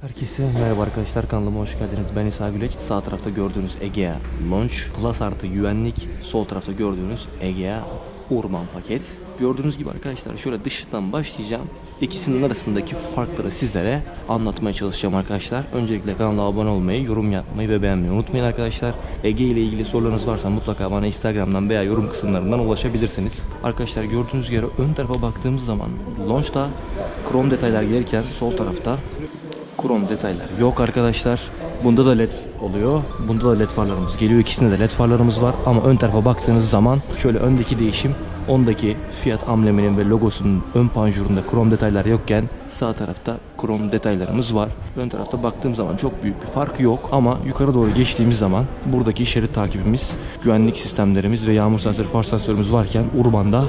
Herkese merhaba arkadaşlar kanalıma hoş geldiniz. Ben İsa Güleç. Sağ tarafta gördüğünüz Egea Launch Plus artı güvenlik. Sol tarafta gördüğünüz Egea Orman paket. Gördüğünüz gibi arkadaşlar şöyle dıştan başlayacağım. İkisinin arasındaki farkları sizlere anlatmaya çalışacağım arkadaşlar. Öncelikle kanala abone olmayı, yorum yapmayı ve beğenmeyi unutmayın arkadaşlar. Ege ile ilgili sorularınız varsa mutlaka bana Instagram'dan veya yorum kısımlarından ulaşabilirsiniz. Arkadaşlar gördüğünüz gibi ön tarafa baktığımız zaman Launch'ta krom detaylar gelirken sol tarafta krom detaylar yok arkadaşlar. Bunda da led oluyor. Bunda da led farlarımız geliyor. İkisinde de led farlarımız var. Ama ön tarafa baktığınız zaman şöyle öndeki değişim ondaki Fiat ambleminin ve logosunun ön panjurunda krom detaylar yokken sağ tarafta krom detaylarımız var. Ön tarafta baktığım zaman çok büyük bir farkı yok ama yukarı doğru geçtiğimiz zaman buradaki şerit takibimiz, güvenlik sistemlerimiz ve yağmur sensörü, far sensörümüz varken Urban'da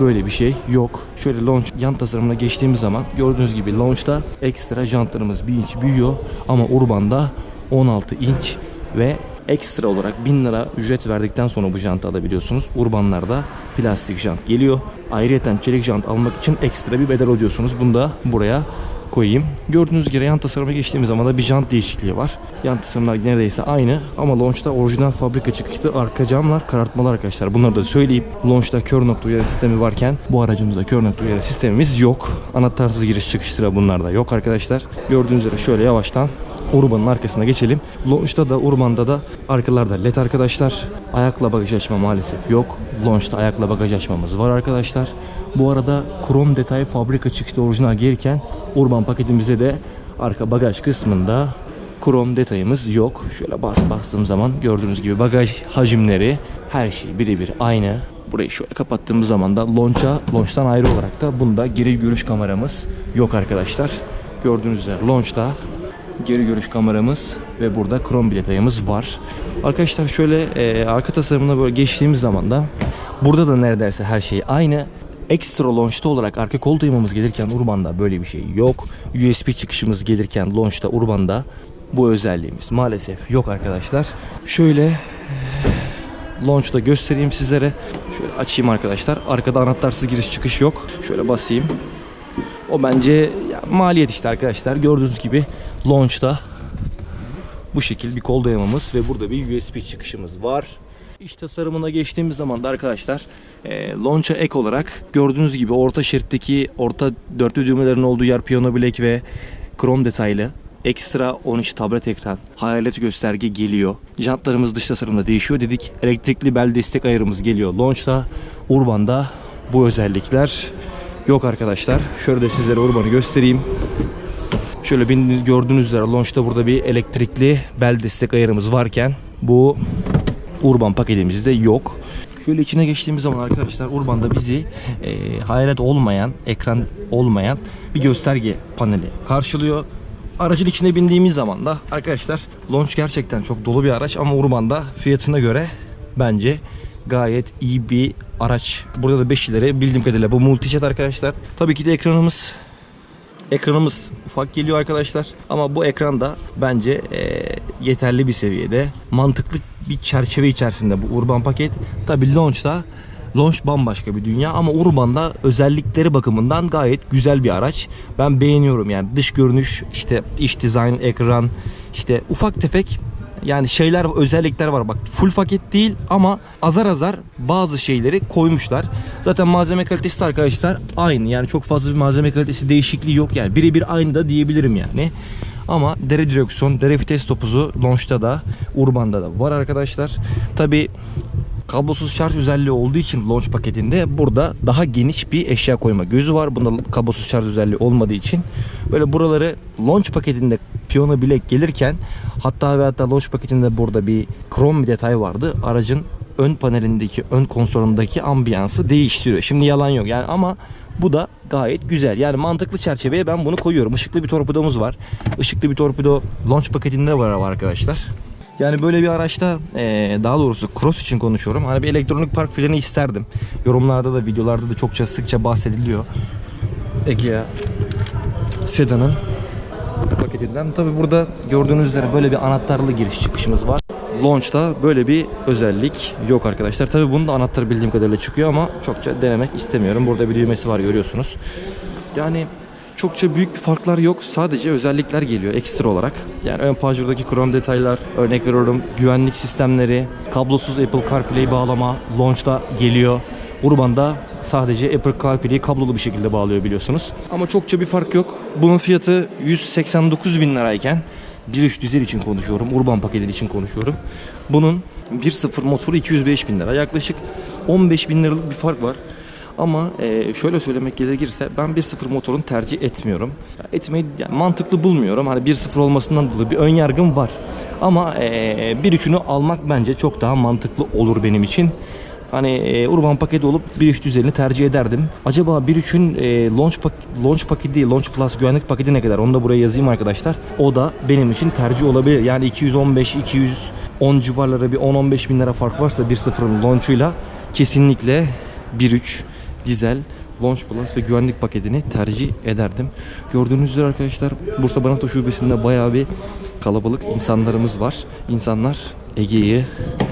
Böyle bir şey yok. Şöyle launch yan tasarımına geçtiğimiz zaman gördüğünüz gibi launch'ta ekstra jantlarımız 1 inç büyüyor ama Urban'da 16 inç ve ekstra olarak 1000 lira ücret verdikten sonra bu jantı alabiliyorsunuz. Urbanlarda plastik jant geliyor. Ayrıyeten çelik jant almak için ekstra bir bedel ödüyorsunuz. Bunu da buraya koyayım. Gördüğünüz gibi yan tasarıma geçtiğimiz zaman da bir jant değişikliği var. Yan tasarımlar neredeyse aynı ama Launch'ta orijinal fabrika çıkışlı arka camlar karartmalı arkadaşlar. Bunları da söyleyeyim. Launch'ta kör nokta uyarı sistemi varken bu aracımızda kör nokta uyarı sistemimiz yok. Anahtarsız giriş çıkış sıra bunlarda yok arkadaşlar. Gördüğünüz üzere şöyle yavaştan Urban'ın arkasına geçelim. Launch'ta da Urban'da da arkalarda led arkadaşlar. Ayakla bagaj açma maalesef yok. Launch'ta ayakla bagaj açmamız var arkadaşlar. Bu arada krom detay fabrika çıkışlı orijinal gelirken Urban paketimize de arka bagaj kısmında krom detayımız yok. Şöyle bas bastığım zaman gördüğünüz gibi bagaj hacimleri her şey birebir aynı. Burayı şöyle kapattığımız zaman da launch'a, launch'tan ayrı olarak da bunda geri görüş kameramız yok arkadaşlar. Gördüğünüz üzere launch'ta geri görüş kameramız ve burada krom bir detayımız var. Arkadaşlar şöyle e, arka tasarımına böyle geçtiğimiz zaman da burada da neredeyse her şey aynı. Ekstra launch'ta olarak arka kol dayımamız gelirken Urban'da böyle bir şey yok. USB çıkışımız gelirken launch'ta Urban'da bu özelliğimiz maalesef yok arkadaşlar. Şöyle e, launch'ta göstereyim sizlere. Şöyle açayım arkadaşlar. Arkada anahtarsız giriş çıkış yok. Şöyle basayım. O bence ya, maliyet işte arkadaşlar. Gördüğünüz gibi launch'ta bu şekil bir kol dayamamız ve burada bir USB çıkışımız var. İç tasarımına geçtiğimiz zaman da arkadaşlar e, launch'a ek olarak gördüğünüz gibi orta şeritteki orta dörtlü düğmelerin olduğu yer piyano bilek ve krom detaylı. Ekstra 13 tablet ekran, hayalet gösterge geliyor. Jantlarımız dış tasarımda değişiyor dedik. Elektrikli bel destek ayarımız geliyor. Launch'ta, Urban'da bu özellikler yok arkadaşlar. Şöyle de sizlere Urban'ı göstereyim. Şöyle bildiğiniz gördüğünüz üzere launch'ta burada bir elektrikli bel destek ayarımız varken bu Urban paketimizde yok. Şöyle içine geçtiğimiz zaman arkadaşlar Urban'da bizi e, hayalet olmayan, ekran olmayan bir gösterge paneli karşılıyor. Aracın içine bindiğimiz zaman da arkadaşlar launch gerçekten çok dolu bir araç ama Urban'da fiyatına göre bence gayet iyi bir araç. Burada da 5 ileri bildiğim kadarıyla bu multijet arkadaşlar. Tabii ki de ekranımız Ekranımız ufak geliyor arkadaşlar ama bu ekran da bence e, yeterli bir seviyede. Mantıklı bir çerçeve içerisinde bu Urban paket. Tabi Launch'ta Launch bambaşka bir dünya ama Urban'da özellikleri bakımından gayet güzel bir araç. Ben beğeniyorum yani dış görünüş, işte iç dizayn, ekran, işte ufak tefek yani şeyler özellikler var bak full paket değil ama azar azar bazı şeyleri koymuşlar. Zaten malzeme kalitesi de arkadaşlar aynı yani çok fazla bir malzeme kalitesi değişikliği yok yani birebir aynı da diyebilirim yani. Ama dere direksiyon, dere vites topuzu Launch'ta da Urban'da da var arkadaşlar. Tabi kablosuz şarj özelliği olduğu için launch paketinde burada daha geniş bir eşya koyma gözü var. Bunda kablosuz şarj özelliği olmadığı için böyle buraları launch paketinde piyano bilek gelirken hatta ve hatta launch paketinde burada bir krom bir detay vardı. Aracın ön panelindeki, ön konsolundaki ambiyansı değiştiriyor. Şimdi yalan yok yani ama bu da gayet güzel. Yani mantıklı çerçeveye ben bunu koyuyorum. Işıklı bir torpidomuz var. Işıklı bir torpido launch paketinde var arkadaşlar. Yani böyle bir araçta eee, daha doğrusu cross için konuşuyorum. Hani bir elektronik park freni isterdim. Yorumlarda da videolarda da çokça sıkça bahsediliyor. Egea sedanın paketinden. Tabi burada gördüğünüz üzere böyle bir anahtarlı giriş çıkışımız var. Launch'ta böyle bir özellik yok arkadaşlar. Tabi bunun da anahtarı bildiğim kadarıyla çıkıyor ama çokça denemek istemiyorum. Burada bir düğmesi var görüyorsunuz. Yani çokça büyük bir farklar yok. Sadece özellikler geliyor ekstra olarak. Yani ön panjurdaki krom detaylar, örnek veriyorum güvenlik sistemleri, kablosuz Apple CarPlay bağlama launch'ta geliyor. Urban'da sadece Apple CarPlay'i kablolu bir şekilde bağlıyor biliyorsunuz. Ama çokça bir fark yok. Bunun fiyatı 189 bin lirayken 1.3 dizel için konuşuyorum. Urban paketi için konuşuyorum. Bunun 1.0 motoru 205 bin lira. Yaklaşık 15 bin liralık bir fark var. Ama e, şöyle söylemek gerekirse ben 1.0 motorunu tercih etmiyorum. Etmeyi yani mantıklı bulmuyorum. Hani 1.0 olmasından dolayı bir ön yargım var. Ama e, 1.3'ünü almak bence çok daha mantıklı olur benim için. Hani e, Urban paketi olup 1.3 düzenini tercih ederdim. Acaba 1.3'ün e, launch, pak launch paketi değil, launch plus güvenlik paketi ne kadar? Onu da buraya yazayım arkadaşlar. O da benim için tercih olabilir. Yani 215, 210 civarları bir 10-15 bin lira fark varsa 1.0'ın launch'uyla kesinlikle 1.3 dizel Launch Plus ve güvenlik paketini tercih ederdim. Gördüğünüz üzere arkadaşlar Bursa Banato Şubesi'nde bayağı bir kalabalık insanlarımız var. İnsanlar Ege'yi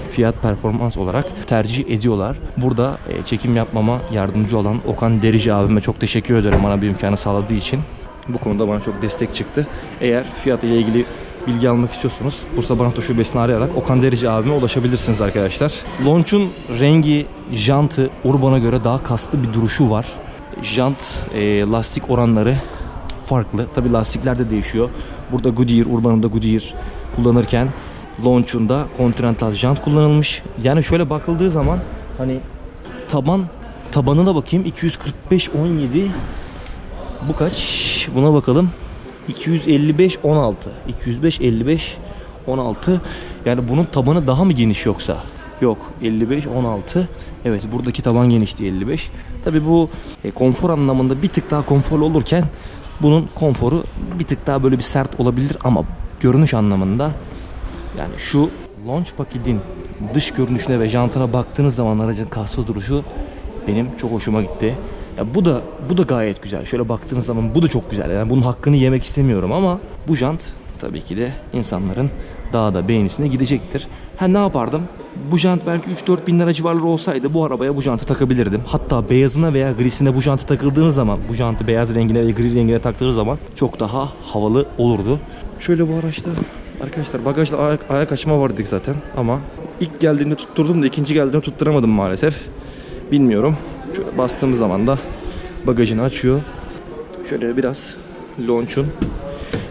fiyat performans olarak tercih ediyorlar. Burada e, çekim yapmama yardımcı olan Okan Derici abime çok teşekkür ederim bana bir imkanı sağladığı için. Bu konuda bana çok destek çıktı. Eğer fiyat ile ilgili bilgi almak istiyorsanız Bursa Banato Şubesi'ni arayarak Okan Derici abime ulaşabilirsiniz arkadaşlar. Launch'un rengi, jantı Urban'a göre daha kaslı bir duruşu var. Jant, e, lastik oranları farklı. Tabi lastikler de değişiyor. Burada Goodyear, Urban'ın da Goodyear kullanırken Launch'un da Continental jant kullanılmış. Yani şöyle bakıldığı zaman hani taban tabanına bakayım 245 17 bu kaç? Buna bakalım. 255 16. 205 55 16. Yani bunun tabanı daha mı geniş yoksa? Yok 55 16. Evet buradaki taban genişliği 55. Tabi bu e, konfor anlamında bir tık daha konforlu olurken bunun konforu bir tık daha böyle bir sert olabilir ama görünüş anlamında yani şu launch paketin dış görünüşüne ve jantına baktığınız zaman aracın kaslı duruşu benim çok hoşuma gitti. Ya bu da bu da gayet güzel. Şöyle baktığınız zaman bu da çok güzel. Yani bunun hakkını yemek istemiyorum ama bu jant tabii ki de insanların daha da beğenisine gidecektir. Ha ne yapardım? Bu jant belki 3-4 bin lira civarları olsaydı bu arabaya bu jantı takabilirdim. Hatta beyazına veya grisine bu jantı takıldığınız zaman, bu jantı beyaz rengine ve gri rengine taktığınız zaman çok daha havalı olurdu. Şöyle bu araçta arkadaşlar bagajda ayak, ayak açma vardı zaten ama ilk geldiğinde tutturdum da ikinci geldiğinde tutturamadım maalesef. Bilmiyorum. Şöyle bastığımız zaman da bagajını açıyor. Şöyle biraz launch'un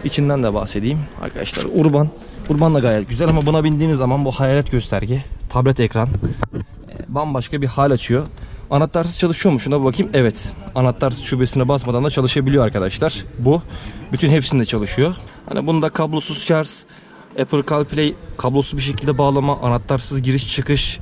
içinden de bahsedeyim. Arkadaşlar Urban. Urban da gayet güzel ama buna bindiğiniz zaman bu hayalet gösterge, tablet ekran e, bambaşka bir hal açıyor. Anahtarsız çalışıyor mu? Şuna bakayım. Evet. Anahtarsız şubesine basmadan da çalışabiliyor arkadaşlar. Bu. Bütün hepsinde çalışıyor. Hani bunda kablosuz şarj, Apple CarPlay kablosuz bir şekilde bağlama, anahtarsız giriş çıkış,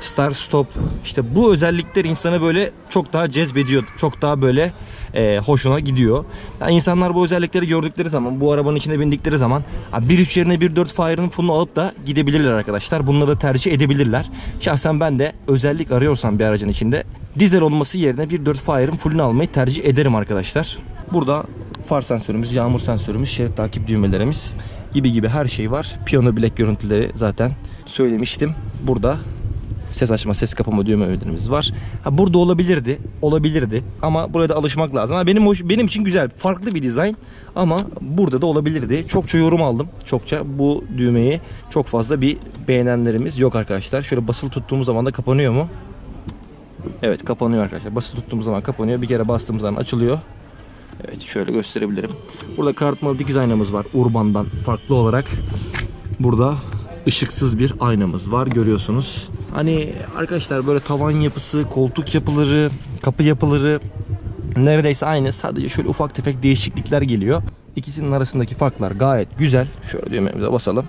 Start Stop işte bu özellikler insanı böyle çok daha cezbediyor. Çok daha böyle e, hoşuna gidiyor. Yani insanlar bu özellikleri gördükleri zaman bu arabanın içine bindikleri zaman 1.3 yerine 1.4 Fire'ın fonunu alıp da gidebilirler arkadaşlar. Bunları da tercih edebilirler. Şahsen ben de özellik arıyorsam bir aracın içinde dizel olması yerine 1.4 Fire'ın fullünü almayı tercih ederim arkadaşlar. Burada far sensörümüz, yağmur sensörümüz, şerit takip düğmelerimiz gibi gibi her şey var. Piyano bilek görüntüleri zaten söylemiştim. Burada ses açma, ses kapama düğmelerimiz var. Ha, burada olabilirdi, olabilirdi ama buraya da alışmak lazım. Ha, benim hoş, benim için güzel, farklı bir dizayn ama burada da olabilirdi. Çokça yorum aldım. Çokça bu düğmeyi çok fazla bir beğenenlerimiz yok arkadaşlar. Şöyle basılı tuttuğumuz zaman da kapanıyor mu? Evet kapanıyor arkadaşlar. Basılı tuttuğumuz zaman kapanıyor. Bir kere bastığımız zaman açılıyor. Evet şöyle gösterebilirim. Burada karartmalı dikiz aynamız var Urban'dan farklı olarak. Burada ışıksız bir aynamız var görüyorsunuz. Hani arkadaşlar böyle tavan yapısı, koltuk yapıları, kapı yapıları neredeyse aynı. Sadece şöyle ufak tefek değişiklikler geliyor. İkisinin arasındaki farklar gayet güzel. Şöyle düğmemize basalım.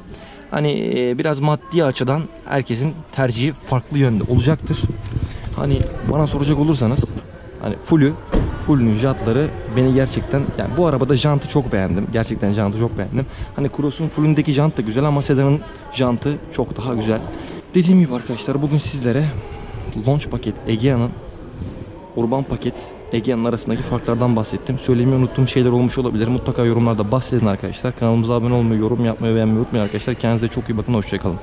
Hani e, biraz maddi açıdan herkesin tercihi farklı yönde olacaktır. Hani bana soracak olursanız hani fullü fullünün jantları beni gerçekten yani bu arabada jantı çok beğendim. Gerçekten jantı çok beğendim. Hani Cross'un fullündeki jant da güzel ama sedanın jantı çok daha güzel. Dediğim gibi arkadaşlar bugün sizlere launch paket Egea'nın urban paket Egea'nın arasındaki farklardan bahsettim. Söylemeyi unuttuğum şeyler olmuş olabilir. Mutlaka yorumlarda bahsedin arkadaşlar. Kanalımıza abone olmayı, yorum yapmayı, beğenmeyi unutmayın arkadaşlar. Kendinize çok iyi bakın. Hoşçakalın.